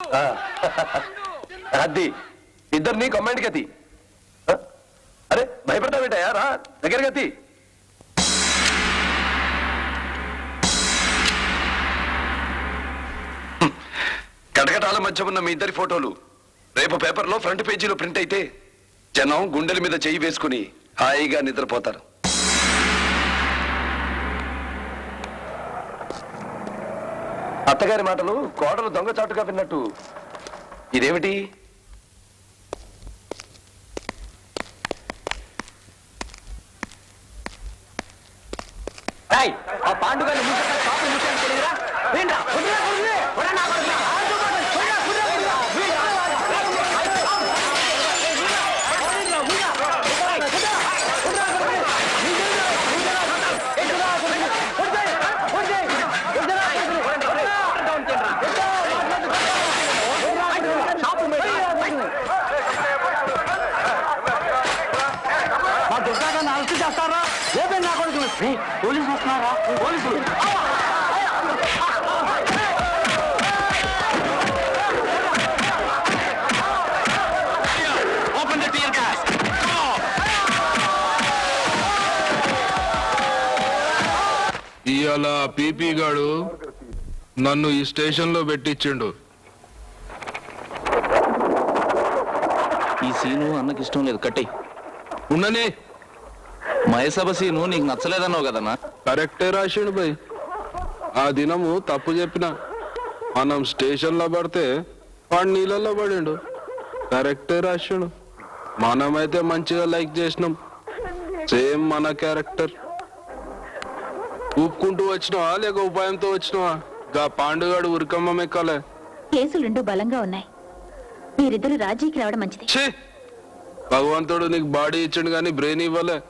ఆ, అది ఇద్దరిని కమాండ్ గతి అరే భయపడతా భయపడతావేటయా రా దగ్గర గతి కటకటాల మధ్య ఉన్న మీ ఇద్దరి ఫోటోలు రేపు పేపర్లో ఫ్రంట్ పేజీలో ప్రింట్ అయితే జనం గుండెల మీద చెయ్యి వేసుకుని హాయిగా నిద్రపోతారు. అత్తగారి మాటలు కోడలు దొంగచాటుగా విన్నట్టు. ఇదేమిటి? ఆ పాండుగాని దుర్గాన్ని అరెస్ట్ చేస్తారా? రేపే నా కొడుకులు ఏయ్, పోలీసులు వస్తున్నారా? పోలీసులు. ఓపెన్ ద టీయర్ గ్యాస్ ఇవాళ పీపీ గాడు నన్ను ఈ స్టేషన్లో పెట్టించిండు. ఈ సీను అన్నకి ఇష్టం లేదు. కట్టే ఉన్ననే. మహేసభ సీను నీకు నచ్చలేదన్నావు కదన్నా కరెక్టే రాసిండు బై. ఆ దినము తప్పు చెప్పిన. మనం స్టేషన్లో పడితే వాడు నీళ్ళలో పడిండు. కరెక్టే రాసిండు. మనమైతే మంచిగా లైక్ చేసినాం. సేమ్ మన క్యారెక్టర్. ఊపుకుంటూ వచ్చినావా లేక ఉపాయంతో వచ్చినావా? గా పాండుగాడు ఉరికమ్మ మెక్కలే. కేసులు రెండు బలంగా ఉన్నాయి. మీరిద్దరు రాజీకి రావడం మంచిది. భగవంతుడు నీకు బాడీ ఇచ్చిండు కానీ బ్రెయిన్ ఇవ్వలే.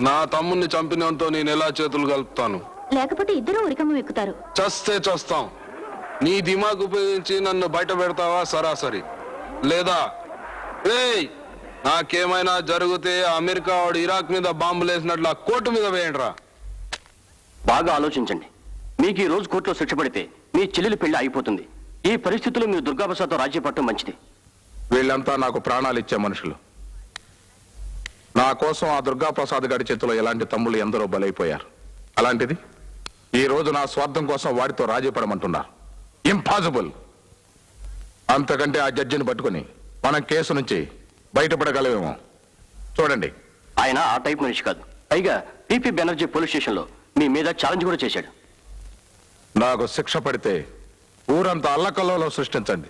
నా తమ్ముణ్ణి చంపినంతో నేను ఎలా చేతులు కలుపుతాను? లేకపోతే ఇద్దరు ఉరికమ్మ ఎక్కుతారు. చస్తే చస్తాం. నీ దిమాగ్ ఉపయోగించి నన్ను బయట పెడతావా సరాసరి? లేదా? ఏయ్! నాకేమైనా జరిగితే అమెరికా వాడు ఇరాక్ మీద బాంబులు వేసినట్లు ఆ కోర్టు మీద వేయండిరా. బాగా ఆలోచించండి. మీకు ఈ రోజు కోర్టులో శిక్ష పడితే మీ చెల్లెలి పెళ్ళి అయిపోతుంది ఈ పరిస్థితుల్లో మీరు దుర్గాప్రసాద్తో రాజీ పట్టడం మంచిది. వీళ్ళంతా నాకు ప్రాణాలు ఇచ్చే మనుషులు. నా కోసం ఆ దుర్గాప్రసాద్ గారి చేతిలో ఎలాంటి తమ్ముళ్ళు ఎందరో బలైపోయారు. అలాంటిది ఈ రోజు నా స్వార్థం కోసం వాడితో రాజీ పడమంటున్నారు ఇంపాసిబుల్ అంతకంటే ఆ జడ్జిని పట్టుకుని మనం కేసు నుంచి బయటపడగలమేమో. చూడండి. ఆయన ఆ టైప్ మనిషి కాదు. పైగా పిపి బెనర్జీ పోలీస్ స్టేషన్లో మీ మీద ఛాలెంజ్ కూడా చేశాడు. నాకు శిక్ష పడితే ఊరంతా అల్లకల్లోలో సృష్టించండి.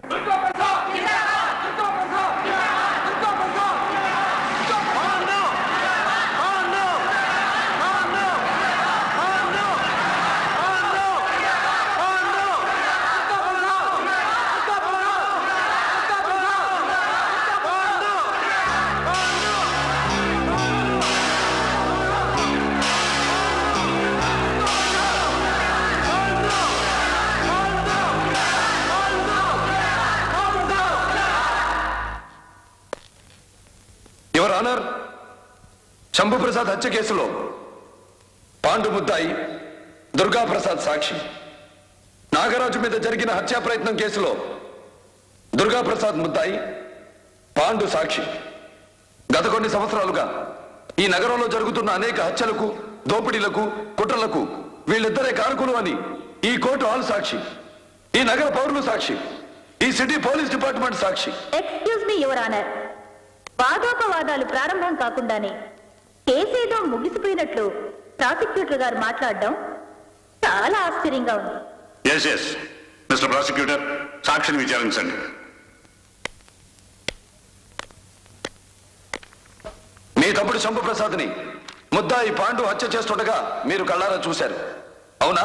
శంభుప్రసాద్ హత్య కేసులో పాండు ముద్దాయి దుర్గాప్రసాద్ సాక్షి. నాగరాజు మీద జరిగిన హత్యా ప్రయత్నం కేసులో దుర్గాప్రసాద్ ముద్దాయి పాండు సాక్షి. గత కొన్ని సంవత్సరాలుగా ఈ నగరంలో జరుగుతున్న అనేక హత్యలకు దోపిడీలకు కుట్రలకు వీళ్ళిద్దరే కారకులు అని ఈ కోర్టు ఆల్ సాక్షి ఈ నగర పౌరులు సాక్షి ఈ సిటీ పోలీస్ డిపార్ట్మెంట్ సాక్షి. ఎక్స్క్యూజ్ మీ యువర్ ఆనర్ వాదోపవాదాలు ప్రారంభం కాకుండానే కేసేదో ముగిసిపోయినట్లు ప్రాసిక్యూటర్ గారు మాట్లాడడం చాలా ఆశ్చర్యంగా ఉంది. ఎస్ ఎస్ మిస్టర్ ప్రాసిక్యూటర్ సాక్షిని విచారించండి. మీ తమ్ముడు శంభుప్రసాద్ని ముద్దాయి పాండు హత్య చేస్తుండగా మీరు కళ్ళారా చూశారు. అవునా?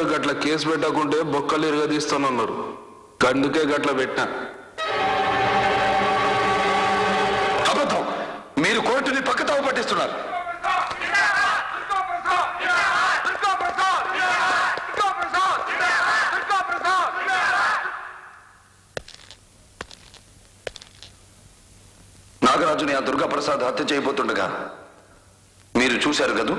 గారు గట్ల కేసు పెట్టకుంటే బొక్కలు ఇరగదీస్తానన్నారు. కందుకే గట్ల పెట్టినా. అబద్ధం. మీరు కోర్టుని పక్కతావు పట్టిస్తున్నారు. నాగరాజుని ఆ దుర్గా ప్రసాద్ హత్య చేయబోతుండగా మీరు చూశారు కదూ?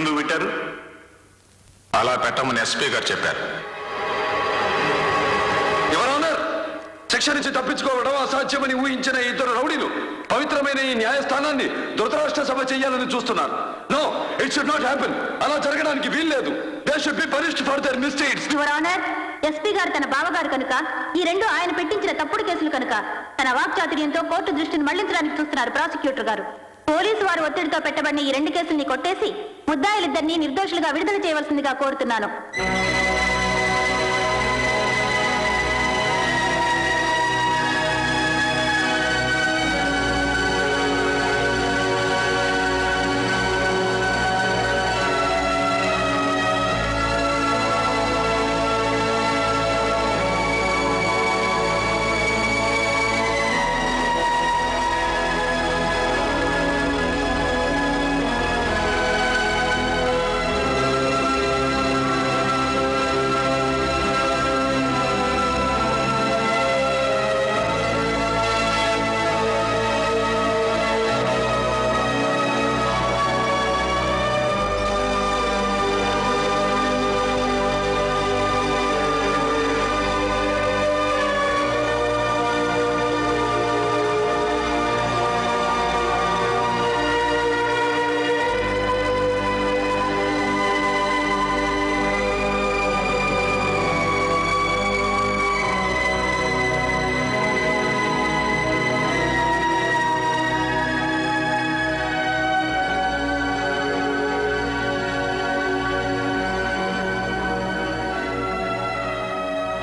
ఎందుకు పెట్టారు? అలా పెట్టమని ఎస్పీ గారు చెప్పారు. ఎవరన్నారు శిక్ష నుంచి తప్పించుకోవడం అసాధ్యమని ఊహించిన ఇద్దరు రౌడీలు పవిత్రమైన ఈ న్యాయస్థానాన్ని ధృతరాష్ట్ర సభ చేయాలని చూస్తున్నారు. No it should not happen అలా జరగడానికి వీల్లేదు. They should be punished for their mistakes your honour SP గారు తన బావగారు కనుక ఈ రెండు ఆయన పెట్టించిన తప్పుడు కేసులు కనుక తన వాక్చాతుర్యంతో కోర్టు దృష్టిని మళ్ళించడానికి చూస్తున్నారు ప్రాసిక్యూటర్ గారు. పోలీసు వారు ఒత్తిడితో పెట్టబడిన ఈ రెండు కేసుల్ని కొట్టేసి ముద్దాయిలిద్దరినీ నిర్దోషులుగా విడుదల చేయవలసిందిగా కోరుతున్నాను.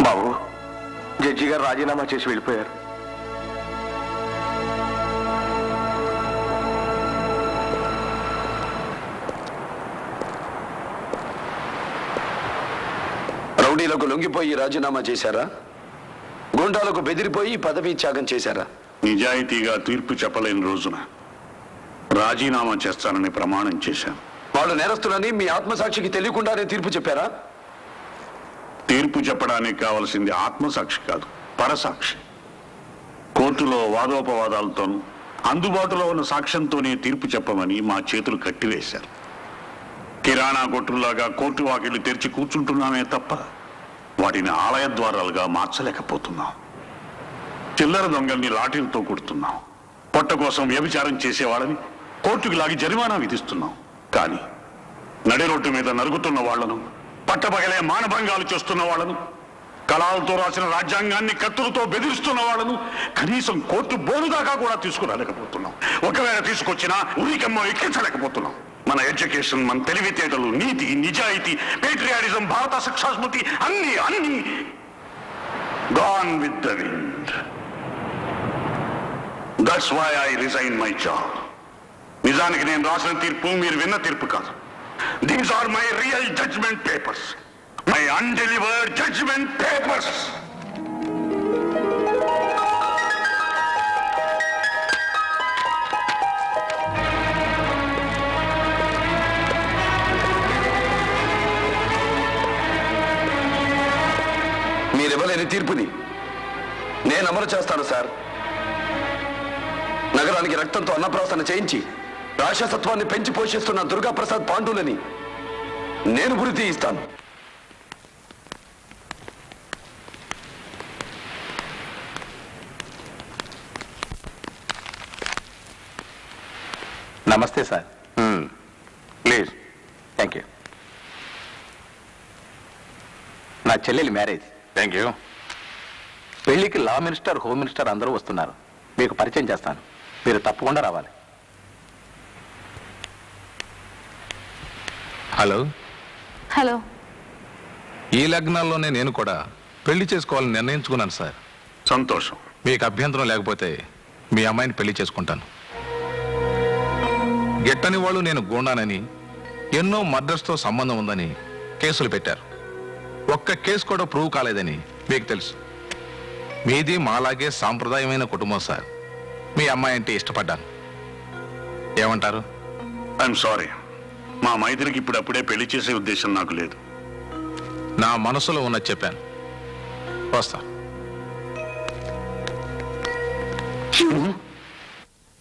బాబు. జడ్జి గారు రాజీనామా చేసి వెళ్ళిపోయారు. రౌడీలకు లొంగిపోయి రాజీనామా చేశారా? గుండాలకు బెదిరిపోయి పదవీ త్యాగం చేశారా? నిజాయితీగా తీర్పు చెప్పలేని రోజున రాజీనామా చేస్తానని ప్రమాణం చేశాను. వాళ్ళు నేరస్తులని మీ ఆత్మసాక్షికి తెలియకుండానే తీర్పు చెప్పారా? తీర్పు చెప్పడానికి కావలసింది ఆత్మసాక్షి కాదు పరసాక్షి. కోర్టులో వాదోపవాదాలతోనూ అందుబాటులో ఉన్న సాక్ష్యంతోనే తీర్పు చెప్పమని మా చేతులు కట్టివేశారు. కిరాణా కొట్టులాగా కోర్టు వాకిళ్ళు తెరిచి కూర్చుంటున్నామే తప్ప వాటిని ఆలయ ద్వారాలుగా మార్చలేకపోతున్నాం. చిల్లర దొంగల్ని లాఠీలతో కొడుతున్నాం. పొట్ట కోసం వ్యభిచారం చేసేవాళ్ళని కోర్టుకు లాగి జరిమానా విధిస్తున్నాం. కానీ నడి రోడ్డు మీద నరుగుతున్న వాళ్ళను పట్టపగలే మానభంగాలు చేస్తున్న వాళ్ళను కళాలతో రాసిన రాజ్యాంగాన్ని కత్తులతో బెదిరిస్తున్న వాళ్ళను కనీసం కోర్టు బోనుదాకా కూడా తీసుకురాలేకపోతున్నాం. ఒకవేళ తీసుకొచ్చినా ఉరికమ్మ ఎక్కించలేకపోతున్నాం. మన ఎడ్యుకేషన్ మన తెలివితేటలు నీతి నిజాయితీ పేట్రియాటిజం భారత శిక్షాస్మృతి అన్ని అన్ని gone with the wind that's why I resign my job నిజానికి నేను రాసిన తీర్పు మీరు విన్న తీర్పు కాదు. These are my real judgment papers my undelivered judgment papers మీరివ్వలేని తీర్పుని నేను అమలు చేస్తాను సార్. నగరానికి రక్తంతో అన్నప్రాసన చేయించి రాక్షసత్వాన్ని పెంచి పోషిస్తున్న దుర్గాప్రసాద్ పాండులని నేను గురి తీయిస్తాను నమస్తే సార్. ప్లీజ్. Thank you. నా చెల్లెలి మ్యారేజ్. Thank you. పెళ్ళికి లా మినిస్టర్ హోమ్ మినిస్టర్ అందరూ వస్తున్నారు. మీకు పరిచయం చేస్తాను. మీరు తప్పకుండా రావాలి. హలో. హలో. ఈ లగ్నాల్లోనే నేను కూడా పెళ్ళి చేసుకోవాలని నిర్ణయించుకున్నాను సార్. సంతోషం. మీకు అభ్యంతరం లేకపోతే మీ అమ్మాయిని పెళ్ళి చేసుకుంటాను. గిట్టని వాళ్ళు నేను గూండానని ఎన్నో మర్డర్స్తో సంబంధం ఉందని కేసులు పెట్టారు. ఒక్క కేసు కూడా ప్రూవ్ కాలేదని మీకు తెలుసు. మీది మాలాగే సాంప్రదాయమైన కుటుంబం సార్. మీ అమ్మాయి అంటే ఇష్టపడ్డాను. ఏమంటారు? ఐఎమ్ సారీ మా మైత్రికి ఇప్పుడప్పుడే పెళ్ళి చేసే ఉద్దేశం నాకు లేదు. నా మనసులో ఉన్నది చెప్పాను. వస్తా.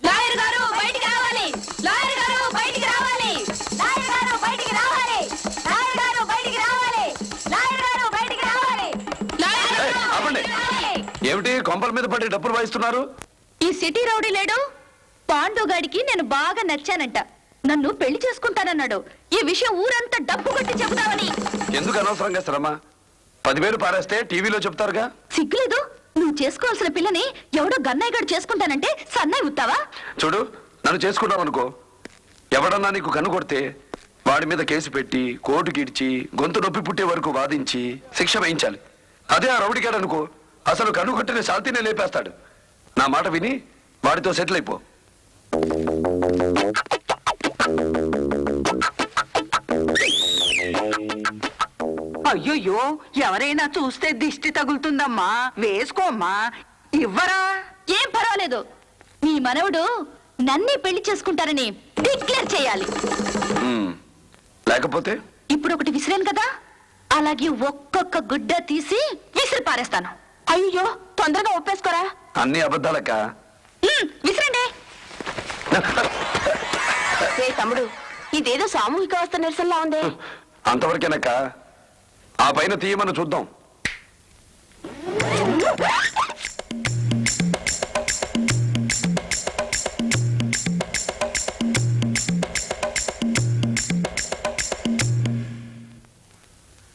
లాయర్ గారు బయటికి రావాలి. లాయర్ గారు బయటికి రావాలి. లాయర్ గారు బయటికి రావాలి. లాయర్ గారు బయటికి రావాలి. లాయర్ గారు బయటికి రావాలి. లాయర్ గారు ఏయ్, ఆపండి. బయటికి రావాలి. ఏమిటి కొంపల మీద పడి డబ్బులు వాయిస్తున్నారు? ఈ సిటీ రౌడీ లేడు? పాండుగాడికి నేను బాగా నచ్చానంట. నన్ను పెళ్ళి చేసుకుంటానన్నాడు. ఈ విషయం ఊరంతా డబ్బు కొట్టి చెబుతావని ఎందుకు అనవసరంగా శ్రమ? పదివేలు పారేస్తే టీవీలో చెప్తారుగా? సిగ్గులేదు. నువ్వు చేసుకోవాల్సిన పిల్లని ఎవడో గన్నయ్య గడు చేసుకుంటానంటే సన్నయ్య ఉత్తావా? చూడు నన్ను చేసుకున్నావు అనుకో ఎవడన్నా నీకు కన్ను కొడితే వాడి మీద కేసు పెట్టి కోర్టుకి ఇడ్చి గొంతు నొప్పి పుట్టే వరకు వాదించి శిక్ష వేయించాలి. అదే ఆ రౌడిగాడు అనుకో. అసలు కన్ను కొట్టిన శాంతినే లేపేస్తాడు. నా మాట విని వాడితో సెటిల్ అయిపో. అయ్యయ్యో ఎవరైనా చూస్తే దిష్టి తగులుతుందమ్మా. వేసుకోమ్మా. ఇవ్వరా? ఏం పర్వాలేదు. మీ మనవడు నన్నే పెళ్ళి చేసుకుంటారని డిక్లేర్ చేయాలి. లేకపోతే? ఇప్పుడు ఒకటి విసిరాను కదా. అలాగే ఒక్కొక్క గుడ్డ తీసి విసిరి పారేస్తాను. అయ్యో తొందరగా ఒప్పేసుకోరా? అన్ని అబద్ధాలక్క? విసిరండి. తమ్ముడు ఇదేదో సామూహిక అవస్థ నిరసనలా ఉంది. అంతవరకేనక్క ఆ పైన తీయమని చూద్దాం.